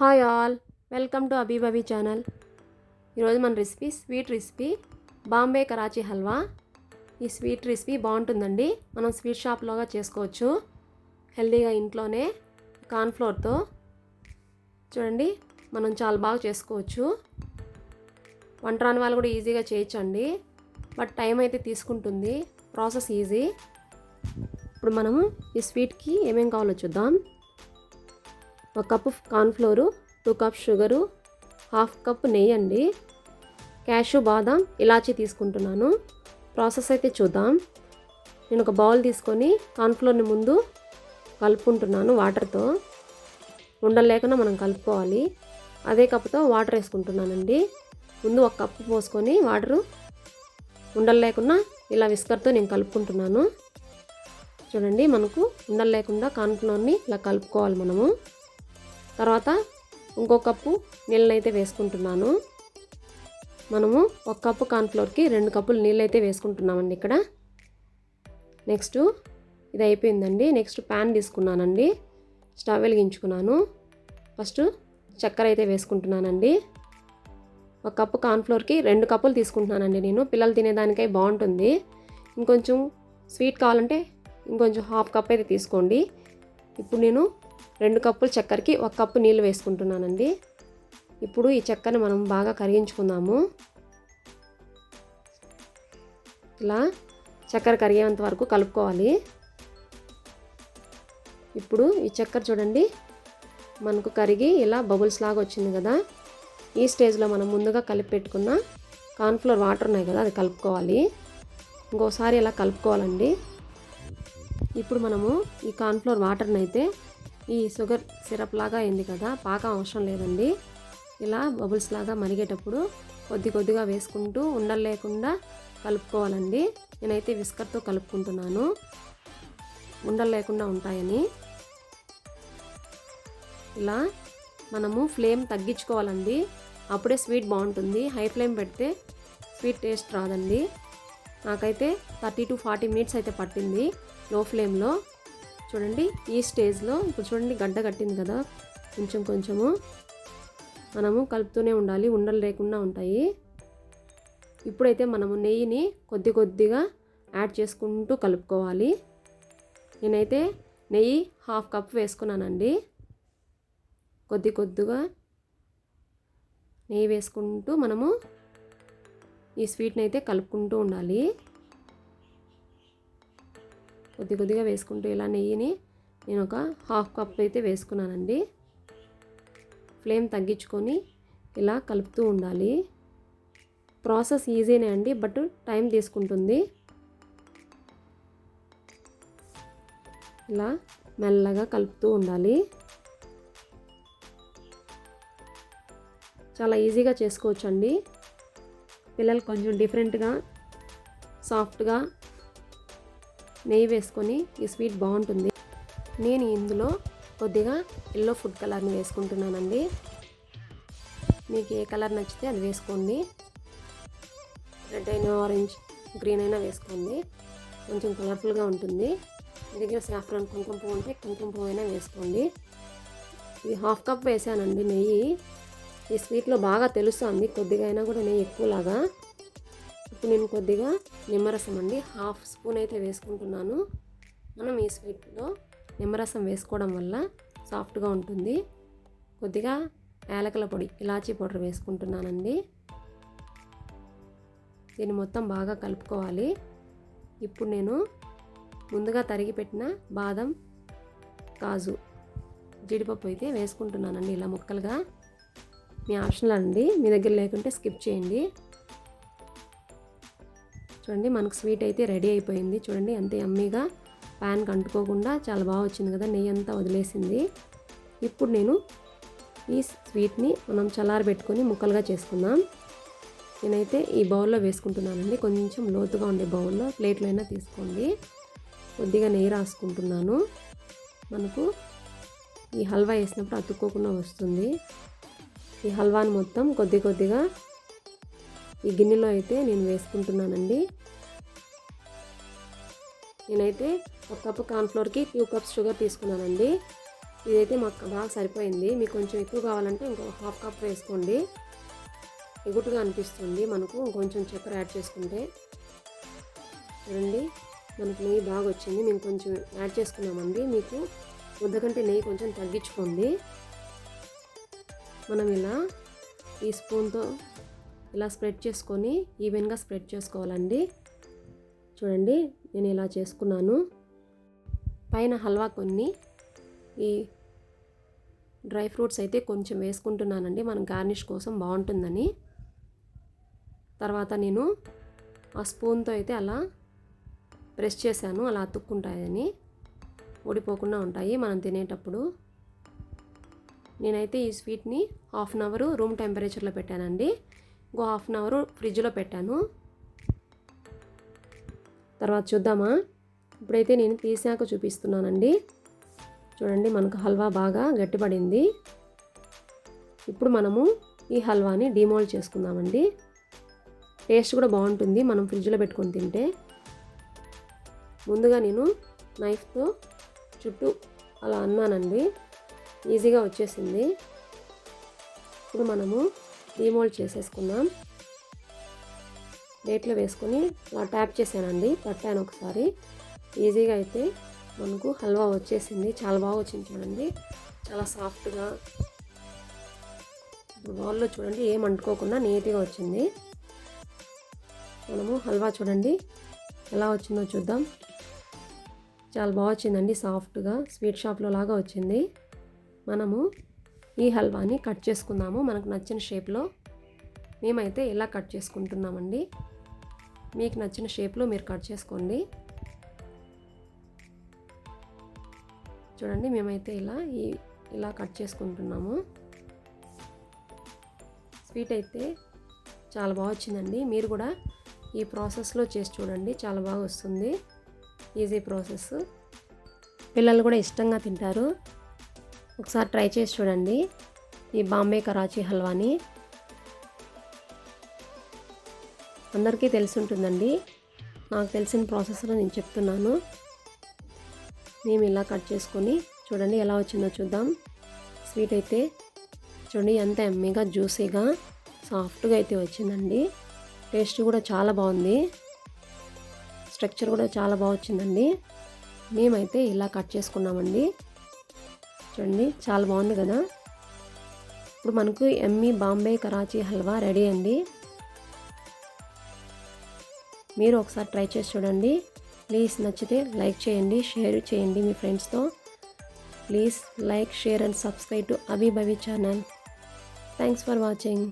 Hi all welcome to అబీబబీ channel. ఈరోజు మన recipe sweet recipe Bombay Karachi halwa. ఈ స్వీట్ రెసిపీ బాగుంటుందండి. మనం స్వీట్ షాప్లోగా చేసుకోవచ్చు. హెల్దీగా ఇంట్లోనే కార్న్ఫ్లోర్తో చూడండి మనం చాలా బాగా చేసుకోవచ్చు. వంట రాని వాళ్ళు కూడా ఈజీగా చేయొచ్చండి. బట్ టైం అయితే తీసుకుంటుంది. Process easy. ఇప్పుడు మనము ఈ స్వీట్కి ఏమేం కావాలో చూద్దాం. ఒక cup cornflour two cup sugar half cup నెయ్యి అండి. క్యాషు బాదం ఇలాచీ తీసుకుంటున్నాను. ప్రాసెస్ అయితే చూద్దాం. నేను ఒక బౌల్ తీసుకొని కార్న్ఫ్లోర్ని ముందు కలుపుకుంటున్నాను వాటర్తో. ఉండలు లేకుండా మనం కలుపుకోవాలి. అదే కప్పుతో వాటర్ వేసుకుంటున్నానండి. ముందు ఒక కప్పు పోసుకొని వాటరు ఉండలు లేకుండా ఇలా విస్కర్తో నేను కలుపుకుంటున్నాను. చూడండి మనకు ఉండలు లేకుండా కార్న్ఫ్లోర్ని ఇలా కలుపుకోవాలి మనము. తర్వాత ఇంకో కప్పు నీళ్ళని అయితే వేసుకుంటున్నాను. మనము ఒక కప్పు కార్న్ఫ్లోర్కి రెండు కప్పులు నీళ్ళు అయితే వేసుకుంటున్నామండి ఇక్కడ. నెక్స్ట్ ఇది అయిపోయిందండి. నెక్స్ట్ ప్యాన్ తీసుకున్నానండి. స్టవ్ వెలిగించుకున్నాను. ఫస్ట్ చక్కెర అయితే వేసుకుంటున్నానండి. ఒక కప్పు కార్న్ఫ్లోర్కి రెండు కప్పులు తీసుకుంటున్నానండి నేను. పిల్లలు తినేదానికై బాగుంటుంది. ఇంకొంచెం స్వీట్ కావాలంటే ఇంకొంచెం హాఫ్ కప్ అయితే తీసుకోండి. ఇప్పుడు నేను రెండు కప్పులు చక్కెరకి ఒక కప్పు నీళ్ళు వేసుకుంటున్నానండి. ఇప్పుడు ఈ చక్కెరని మనం బాగా కరిగించుకుందాము. ఇలా చక్కెర కరిగేంత వరకు కలుపుకోవాలి. ఇప్పుడు ఈ చక్కెర చూడండి మనకు కరిగి ఇలా బబుల్స్ లాగా వచ్చింది కదా. ఈ స్టేజ్లో మనం ముందుగా కలిపి పెట్టుకున్న కార్న్ఫ్లోర్ వాటర్ ఉన్నాయి కదా అది కలుపుకోవాలి. ఇంకోసారి ఇలా కలుపుకోవాలండి. ఇప్పుడు మనము ఈ కార్న్ఫ్లోర్ వాటర్ని అయితే ఈ షుగర్ సిరప్ లాగా అయింది కదా పాకం అవసరం లేదండి. ఇలా బబుల్స్ లాగా మరిగేటప్పుడు కొద్ది కొద్దిగా వేసుకుంటూ ఉండలు లేకుండా కలుపుకోవాలండి. నేనైతే విస్కర్తో కలుపుకుంటున్నాను. ఉండలు లేకుండా ఉంటాయని. ఇలా మనము ఫ్లేమ్ తగ్గించుకోవాలండి. అప్పుడే స్వీట్ బాగుంటుంది. హై ఫ్లేమ్ పెడితే స్వీట్ టేస్ట్ రాదండి. నాకైతే థర్టీ టు ఫార్టీ మినిట్స్ అయితే పట్టింది. లో ఫ్లేమ్లో చూడండి ఈ స్టేజ్లో ఇప్పుడు చూడండి గడ్డ కట్టింది కదా. కొంచెం కొంచెము మనము కలుపుతూనే ఉండాలి ఉండలు లేకుండా ఉంటాయి. ఇప్పుడైతే మనము నెయ్యిని కొద్ది కొద్దిగా యాడ్ చేసుకుంటూ కలుపుకోవాలి. నేనైతే నెయ్యి హాఫ్ కప్ వేసుకున్నానండి. కొద్ది కొద్దిగా నెయ్యి వేసుకుంటూ మనము ఈ స్వీట్ని అయితే కలుపుకుంటూ ఉండాలి. కొద్ది కొద్దిగా వేసుకుంటూ ఇలా నెయ్యిని నేను ఒక హాఫ్ కప్ అయితే వేసుకున్నానండి. ఫ్లేమ్ తగ్గించుకొని ఇలా కలుపుతూ ఉండాలి. ప్రాసెస్ ఈజీనే అండి బట్ టైం తీసుకుంటుంది. ఇలా మెల్లగా కలుపుతూ ఉండాలి. చాలా ఈజీగా చేసుకోవచ్చండి. పిల్లలు కొంచెం డిఫరెంట్గా సాఫ్ట్గా నెయ్యి వేసుకొని ఈ స్వీట్ బాగుంటుంది. నేను ఇందులో కొద్దిగా ఎల్లో ఫుడ్ కలర్ని వేసుకుంటున్నానండి. మీకు ఏ కలర్ నచ్చితే అది వేసుకోండి. రెడ్ అయినా ఆరెంజ్ గ్రీన్ అయినా వేసుకోండి. కొంచెం కలర్ఫుల్గా ఉంటుంది. మీ దగ్గర సాఫ్రాన్ కుంకుమ పువ్వు ఉంటే కుంకుమ పువ్వు అయినా వేసుకోండి. ఇది హాఫ్ కప్ వేసానండి నెయ్యి. ఈ స్వీట్లో బాగా తెలుస్తుంది కొద్దిగా అయినా కూడా నెయ్యి ఎక్కువలాగా. ఇప్పుడు నేను కొద్దిగా నిమ్మరసం అండి. హాఫ్ స్పూన్ అయితే వేసుకుంటున్నాను. మనం ఈ స్వీట్లో నిమ్మరసం వేసుకోవడం వల్ల సాఫ్ట్గా ఉంటుంది. కొద్దిగా యాలకల పొడి ఇలాచీ పౌడర్ వేసుకుంటున్నానండి. దీన్ని మొత్తం బాగా కలుపుకోవాలి. ఇప్పుడు నేను ముందుగా తరిగి పెట్టిన బాదం కాజు జీడిపప్పు అయితే వేసుకుంటున్నానండి ఇలా ముక్కలుగా. మీ ఆప్షనల్ అండి. మీ దగ్గర లేకుంటే స్కిప్ చేయండి. చూడండి మనకు స్వీట్ అయితే రెడీ అయిపోయింది. చూడండి ఎంత అమ్మీగా ప్యాన్కి అంటుకోకుండా చాలా బాగా వచ్చింది కదా నెయ్యి అంతా వదిలేసింది. ఇప్పుడు నేను ఈ స్వీట్ని మనం చల్లారి పెట్టుకొని ముక్కలుగా చేసుకుందాం. నేనైతే ఈ బౌల్లో వేసుకుంటున్నానండి. కొంచెం లోతుగా ఉండే బౌల్లో ప్లేట్లో అయినా తీసుకోండి. కొద్దిగా నెయ్యి రాసుకుంటున్నాను. మనకు ఈ హల్వా వేసినప్పుడు అతుక్కోకుండా వస్తుంది. ఈ హల్వాని మొత్తం కొద్ది కొద్దిగా ఈ గిన్నెలో అయితే నేను వేసుకుంటున్నానండి. నేనైతే ఒక కప్పు కార్న్ఫ్లోర్కి టూ కప్స్ షుగర్ తీసుకున్నానండి. ఇదైతే మాకు బాగా సరిపోయింది. మీకు కొంచెం ఎక్కువ కావాలంటే ఇంకో హాఫ్ కప్ వేసుకోండి. ఎగుటుగా అనిపిస్తుంది మనకు. కొంచెం చక్కెర యాడ్ చేసుకుంటే. చూడండి మనకు నెయ్యి బాగా వచ్చింది. మేము కొంచెం యాడ్ చేసుకున్నామండి. మీకు ముద్ద కంటే నెయ్యి కొంచెం తగ్గించుకోండి. మనం ఇలా ఈ స్పూన్తో ఇలా స్ప్రెడ్ చేసుకొని ఈవెన్గా స్ప్రెడ్ చేసుకోవాలండి. చూడండి నేను ఇలా చేసుకున్నాను. పైన హల్వా కొన్ని ఈ డ్రై ఫ్రూట్స్ అయితే కొంచెం వేసుకుంటున్నానండి. మనం గార్నిష్ కోసం బాగుంటుందని. తర్వాత నేను ఆ స్పూన్తో అయితే అలా ప్రెస్ చేశాను. అలా అతుక్కుంటాయని. ఊడిపోకుండా ఉంటాయి మనం తినేటప్పుడు. నేనైతే ఈ స్వీట్ని హాఫ్ అన్ అవర్ రూమ్ టెంపరేచర్లో పెట్టానండి. ఇంకో హాఫ్ అన్ అవర్ ఫ్రిడ్జ్లో పెట్టాను. తర్వాత చూద్దామా? ఇప్పుడైతే నేను తీసాక చూపిస్తున్నానండి. చూడండి మనకు హల్వా బాగా గట్టిపడింది. ఇప్పుడు మనము ఈ హల్వాని డిమోల్డ్ చేసుకుందామండి. టేస్ట్ కూడా బాగుంటుంది మనం ఫ్రిడ్జ్లో పెట్టుకొని తింటే. ముందుగా నేను నైఫ్తో చుట్టూ అలా అన్నానండి. ఈజీగా వచ్చేసింది. ఇప్పుడు మనము డిమోల్డ్ చేసేసుకుందాం. ప్లేట్లో వేసుకొని అలా ట్యాప్ చేశానండి పట్టాను ఒకసారి. ఈజీగా అయితే మనకు హల్వా వచ్చేసింది చాలా బాగా వచ్చింది చూడండి. చాలా సాఫ్ట్గా. బౌల్లో చూడండి ఏం అంటుకోకుండా నీట్గా వచ్చింది. మనము హల్వా చూడండి ఎలా వచ్చిందో చూద్దాం. చాలా బాగా వచ్చిందండి సాఫ్ట్గా. స్వీట్ షాప్లో లాగా వచ్చింది. మనము ఈ హల్వాని కట్ చేసుకుందాము. మనకు నచ్చిన షేప్లో మేమైతే ఇలా కట్ చేసుకుంటున్నామండి. మీకు నచ్చిన షేప్లో మీరు కట్ చేసుకోండి. చూడండి మేమైతే ఇలా ఈ ఇలా కట్ చేసుకుంటున్నాము. స్వీట్ అయితే చాలా బాగా వచ్చిందండి. మీరు కూడా ఈ ప్రాసెస్లో చేసి చూడండి చాలా బాగా వస్తుంది. Easy process. పిల్లలు కూడా ఇష్టంగా తింటారు. ఒకసారి ట్రై చేసి చూడండి. ఈ బాంబే కరాచీ హల్వాని. అందరికీ తెలిసి ఉంటుందండి నాకు తెలిసిన ప్రాసెస్లో నేను చెప్తున్నాను. మేము ఇలా కట్ చేసుకొని చూడండి ఎలా వచ్చిందో చూద్దాం. స్వీట్ అయితే చూడండి ఎంత ఎమ్మీగా జ్యూసీగా సాఫ్ట్గా అయితే వచ్చిందండి. టేస్ట్ కూడా చాలా బాగుంది. స్ట్రక్చర్ కూడా చాలా బాగా వచ్చిందండి. మేమైతే ఇలా కట్ చేసుకున్నామండి. చూడండి చాలా బాగుంది కదా? ఇప్పుడు మనకు ఎమ్మీ బాంబే కరాచీ హల్వా రెడీ అండి. మీరు ఒకసారి ట్రై చేసి చూడండి. ప్లీజ్ నచ్చితే లైక్ చేయండి షేర్ చేయండి మీ ఫ్రెండ్స్తో please like share and subscribe to అభిభవి channel. Thanks for watching